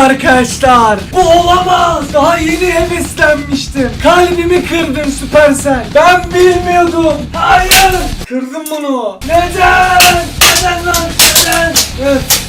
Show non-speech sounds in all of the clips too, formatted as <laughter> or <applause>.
arkadaşlar. Bu olamaz. Daha yeni heveslenmiştim. Kalbimi kırdın Süpersel. Ben bilmiyordum. Hayır. Kırdım bunu. Neden? Neden lan? Neden? Evet.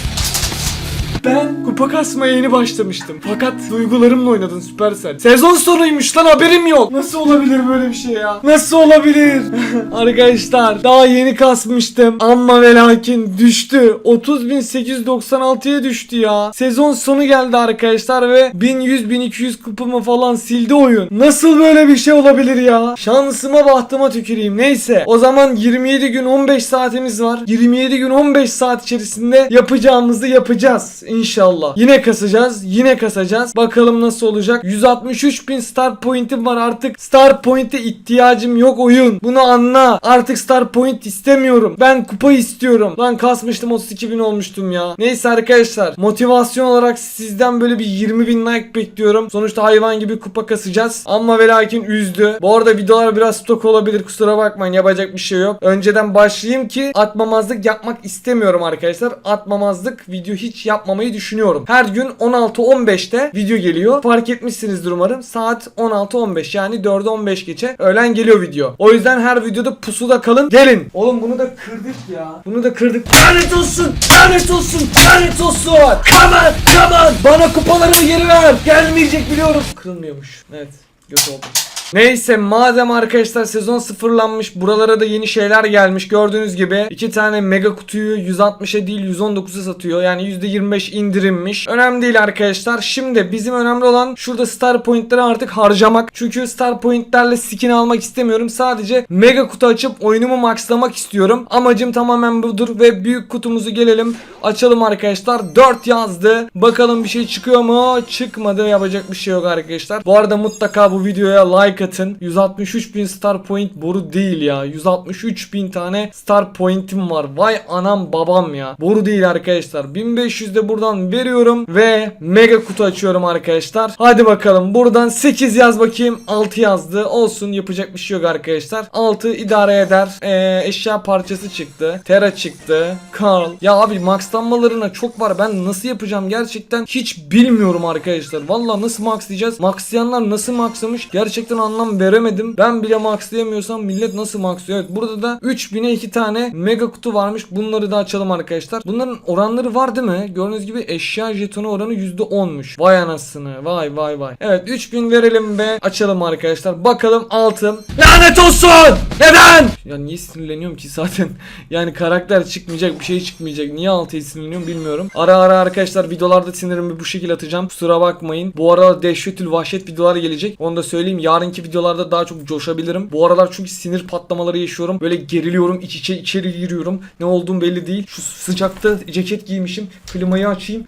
Ben kupa kasmaya yeni başlamıştım. Fakat duygularımla oynadın Süpersel. Sezon sonuymuş lan haberim yok. Nasıl olabilir böyle bir şey ya? Nasıl olabilir? <laughs> Arkadaşlar daha yeni kasmıştım. Ama ve lakin düştü. 30.896'ya düştü ya. Sezon sonu geldi arkadaşlar ve 1100-1200 kupamı falan sildi oyun. Nasıl böyle bir şey olabilir ya? Şansıma bahtıma tüküreyim. Neyse. O zaman 27 gün 15 saatimiz var. 27 gün 15 saat içerisinde yapacağımızı yapacağız. İnşallah. Yine kasacağız. Yine kasacağız. Bakalım nasıl olacak. 163 bin star point'im var artık. Star point'e ihtiyacım yok oyun. Bunu anla. Artık star point istemiyorum. Ben kupa istiyorum. Lan kasmıştım 32 bin olmuştum ya. Neyse arkadaşlar. Motivasyon olarak sizden böyle bir 20 bin like bekliyorum. Sonuçta hayvan gibi kupa kasacağız. Ama ve lakin üzdü. Bu arada videolar biraz stok olabilir. Kusura bakmayın. Yapacak bir şey yok. Önceden başlayayım ki atmamazlık yapmak istemiyorum arkadaşlar. Atmamazlık video hiç yapmamayı düşünüyorum. Her gün 16-15'te video geliyor. Fark etmişsinizdir umarım. Saat 16-15 yani 4'e 15 geçe öğlen geliyor video. O yüzden her videoda pusuda kalın. Gelin. Oğlum bunu da kırdık ya. Bunu da kırdık. Lanet olsun. Lanet olsun. Lanet olsun. Come on. Come on. Bana kupalarımı geri ver. Gelmeyecek biliyorum. Kırılmıyormuş. Evet. Göt oldu. Neyse madem arkadaşlar sezon sıfırlanmış buralara da yeni şeyler gelmiş. Gördüğünüz gibi iki tane mega kutuyu 160'a değil 119'a satıyor. Yani %25 indirimmiş. Önemli değil arkadaşlar. Şimdi bizim önemli olan şurada star pointleri artık harcamak. Çünkü star pointlerle skin almak istemiyorum. Sadece mega kutu açıp oyunumu maxlamak istiyorum. Amacım tamamen budur ve büyük kutumuzu gelelim. Açalım arkadaşlar. 4 yazdı. Bakalım bir şey çıkıyor mu? Çıkmadı. Yapacak bir şey yok arkadaşlar. Bu arada mutlaka bu videoya like atın 163 bin star point boru değil ya. 163 bin tane star pointim var. Vay anam babam ya. Boru değil arkadaşlar. 1500 de buradan veriyorum ve mega kutu açıyorum arkadaşlar. Hadi bakalım. Buradan 8 yaz bakayım. 6 yazdı. Olsun. Yapacak bir şey yok arkadaşlar. 6 idare eder. Ee, eşya parçası çıktı. Tera çıktı. Carl. Ya abi maxlanmalarına çok var. Ben nasıl yapacağım? Gerçekten hiç bilmiyorum arkadaşlar. Valla nasıl maxlayacağız? Maxlayanlar nasıl maxlamış? Gerçekten anlam veremedim. Ben bile maxlayamıyorsam millet nasıl maxlıyor? Evet burada da 3000'e 2 tane mega kutu varmış. Bunları da açalım arkadaşlar. Bunların oranları var değil mi? Gördüğünüz gibi eşya jetonu oranı %10'muş vay anasını. Vay vay vay. Evet 3000 verelim ve açalım arkadaşlar. Bakalım altın. Lanet olsun! Neden? Ya niye sinirleniyorum ki zaten? <laughs> Yani karakter çıkmayacak bir şey çıkmayacak. Niye altıya sinirleniyorum bilmiyorum. Ara ara arkadaşlar videolarda sinirimi bu şekilde atacağım. Kusura bakmayın. Bu arada dehşetül vahşet videolar gelecek. Onu da söyleyeyim. Yarınki videolarda daha çok coşabilirim. Bu aralar çünkü sinir patlamaları yaşıyorum. Böyle geriliyorum iç içe içeri giriyorum. Ne olduğum belli değil. Şu sıcakta ceket giymişim klimayı açayım.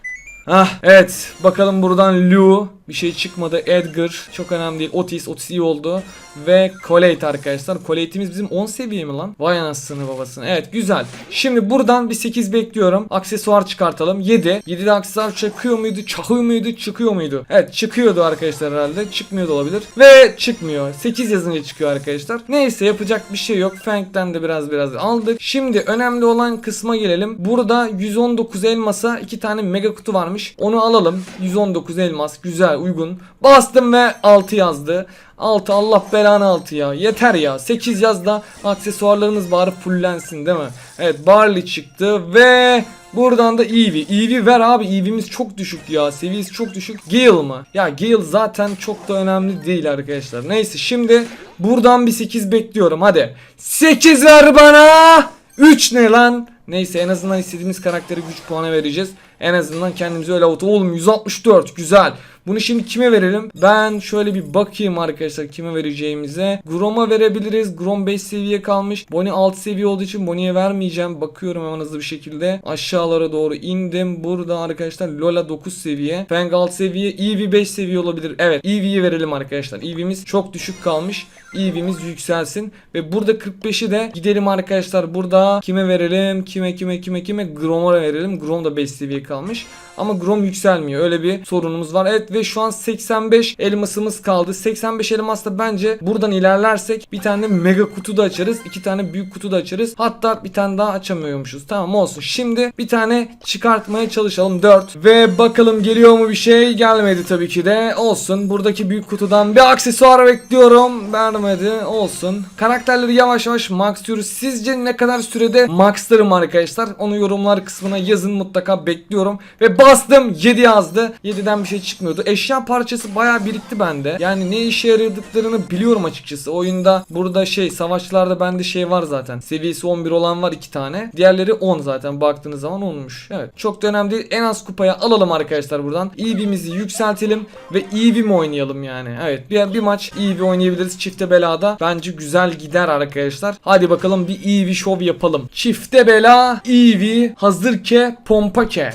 Ah evet. Bakalım buradan Lou bir şey çıkmadı. Edgar çok önemli değil. Otis Otis iyi oldu. Ve Colette arkadaşlar. Colette'imiz bizim 10 seviye mi lan? Vay anasını babasını. Evet güzel. Şimdi buradan bir 8 bekliyorum. Aksesuar çıkartalım. 7 7'de aksesuar çıkıyor muydu? Çakıyor muydu? Çıkıyor muydu? Evet çıkıyordu arkadaşlar herhalde. Çıkmıyor da olabilir. Ve çıkmıyor. 8 yazınca çıkıyor arkadaşlar. Neyse yapacak bir şey yok. Fank'ten de biraz biraz aldık. Şimdi önemli olan kısma gelelim. Burada 119 elmasa 2 tane mega kutu varmış. Onu alalım. 119 elmas. Güzel uygun bastım ve 6 yazdı 6 Allah belanı 6 ya yeter ya 8 yaz da aksesuarlarımız bari fullensin değil mi Evet Barley çıktı ve Buradan da Eevee. Eevee ver abi. Eevee'miz çok düşük ya. Seviyesi çok düşük. Gale mı? Ya Gale zaten çok da önemli değil arkadaşlar. Neyse şimdi buradan bir 8 bekliyorum. Hadi. 8 ver bana. 3 ne lan? Neyse en azından istediğimiz karakteri güç puanı vereceğiz. En azından kendimizi öyle avuta. Oğlum 164 güzel. Bunu şimdi kime verelim? Ben şöyle bir bakayım arkadaşlar kime vereceğimize. Grom'a verebiliriz. Grom 5 seviye kalmış. Bonnie 6 seviye olduğu için Bonnie'ye vermeyeceğim. Bakıyorum hemen hızlı bir şekilde. Aşağılara doğru indim. Burada arkadaşlar Lola 9 seviye. Fang 6 seviye. Eevee 5 seviye olabilir. Evet Eevee'yi verelim arkadaşlar. Eevee'miz çok düşük kalmış. Eevee'miz yükselsin. Ve burada 45'i de gidelim arkadaşlar. Burada kime verelim? Kime kime kime kime? Grom'a verelim. Grom da 5 seviye kalmış. ama Grom yükselmiyor. Öyle bir sorunumuz var. Evet ve şu an 85 elmasımız kaldı. 85 elmasla bence buradan ilerlersek bir tane mega kutu da açarız. iki tane büyük kutu da açarız. Hatta bir tane daha açamıyormuşuz. Tamam olsun. Şimdi bir tane çıkartmaya çalışalım. 4. Ve bakalım geliyor mu bir şey? Gelmedi tabii ki de. Olsun. Buradaki büyük kutudan bir aksesuar bekliyorum. Vermedi. Olsun. Karakterleri yavaş yavaş maxlıyoruz. Sizce ne kadar sürede maxlarım arkadaşlar? Onu yorumlar kısmına yazın mutlaka bekliyorum. Ve bastım 7 yazdı. 7'den bir şey çıkmıyordu. Eşya parçası bayağı birikti bende. Yani ne işe yaradıklarını biliyorum açıkçası. Oyunda burada şey savaşçılarda bende şey var zaten. Seviyesi 11 olan var 2 tane. Diğerleri 10 zaten baktığınız zaman olmuş. Evet çok da önemli değil. En az kupaya alalım arkadaşlar buradan. EV'mizi yükseltelim ve EV mi oynayalım yani. Evet bir, bir maç EV oynayabiliriz çifte belada. Bence güzel gider arkadaşlar. Hadi bakalım bir EV show yapalım. Çifte bela EV hazır ke pompa ke.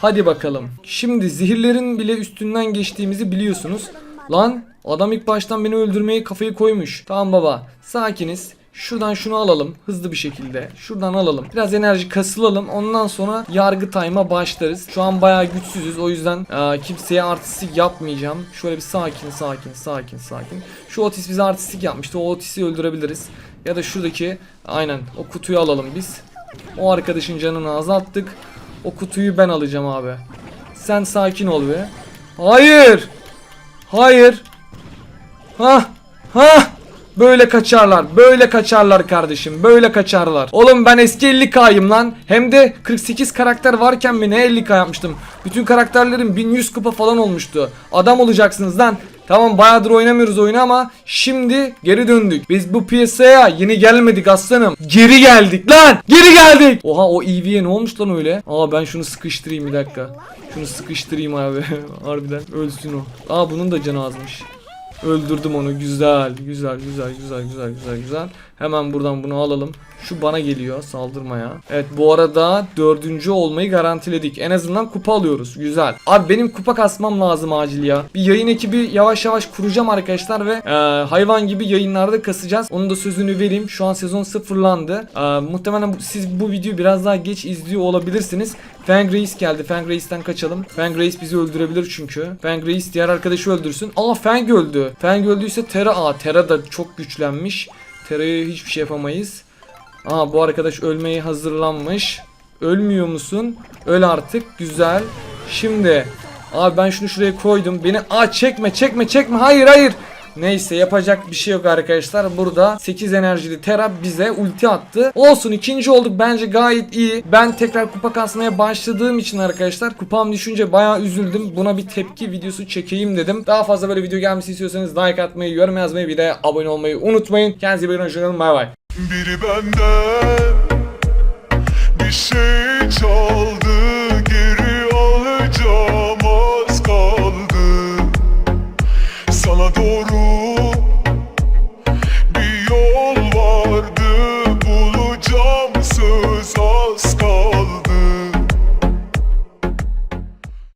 Hadi bakalım. Şimdi zehirlerin bile üstünden geçtiğimizi biliyorsunuz. Lan adam ilk baştan beni öldürmeye kafayı koymuş. Tamam baba sakiniz. Şuradan şunu alalım hızlı bir şekilde. Şuradan alalım. Biraz enerji kasılalım. Ondan sonra yargı time'a başlarız. Şu an bayağı güçsüzüz. O yüzden e, kimseye artistik yapmayacağım. Şöyle bir sakin sakin sakin sakin. Şu Otis bize artistik yapmıştı. O Otis'i öldürebiliriz. Ya da şuradaki aynen o kutuyu alalım biz. O arkadaşın canını azalttık. O kutuyu ben alacağım abi. Sen sakin ol be. Hayır. Hayır. Ha. Ha. Böyle kaçarlar. Böyle kaçarlar kardeşim. Böyle kaçarlar. Oğlum ben eski 50k'yım lan. Hem de 48 karakter varken mi ne 50k yapmıştım. Bütün karakterlerim 1100 kupa falan olmuştu. Adam olacaksınız lan. Tamam bayağıdır oynamıyoruz oyunu ama şimdi geri döndük. Biz bu piyasaya yeni gelmedik aslanım. Geri geldik lan. Geri geldik. Oha o EV'ye ne olmuş lan öyle? Aa ben şunu sıkıştırayım bir dakika. Şunu sıkıştırayım abi. <laughs> Harbiden ölsün o. Aa bunun da canı azmış. Öldürdüm onu. Güzel, güzel, güzel, güzel, güzel, güzel, güzel. Hemen buradan bunu alalım. Şu bana geliyor saldırmaya. Evet bu arada dördüncü olmayı garantiledik. En azından kupa alıyoruz. Güzel. Abi benim kupa kasmam lazım acil ya. Bir yayın ekibi yavaş yavaş kuracağım arkadaşlar ve e, hayvan gibi yayınlarda kasacağız. Onun da sözünü vereyim. Şu an sezon sıfırlandı. E, muhtemelen siz bu videoyu biraz daha geç izliyor olabilirsiniz. Fang Reis geldi. Fang Reis'ten kaçalım. Fang Reis bizi öldürebilir çünkü. Fang Reis diğer arkadaşı öldürsün. Aa Fang öldü. Fang öldüyse Terra. Aa Terra da çok güçlenmiş. Terra'ya hiçbir şey yapamayız. Aa bu arkadaş ölmeye hazırlanmış. Ölmüyor musun? Öl artık. Güzel. Şimdi abi ben şunu şuraya koydum. Beni aa çekme çekme çekme. Hayır hayır. Neyse yapacak bir şey yok arkadaşlar. Burada 8 enerjili Terra bize ulti attı. Olsun ikinci olduk bence gayet iyi. Ben tekrar kupa kasmaya başladığım için arkadaşlar kupam düşünce bayağı üzüldüm. Buna bir tepki videosu çekeyim dedim. Daha fazla böyle video gelmesi istiyorsanız like atmayı, yorum yazmayı bir de abone olmayı unutmayın. Kendinize iyi bakın. Hoşçakalın. Bay bay. Biri benden bir şey çaldı